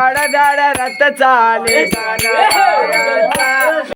ఆడదాడ రత్త చాలే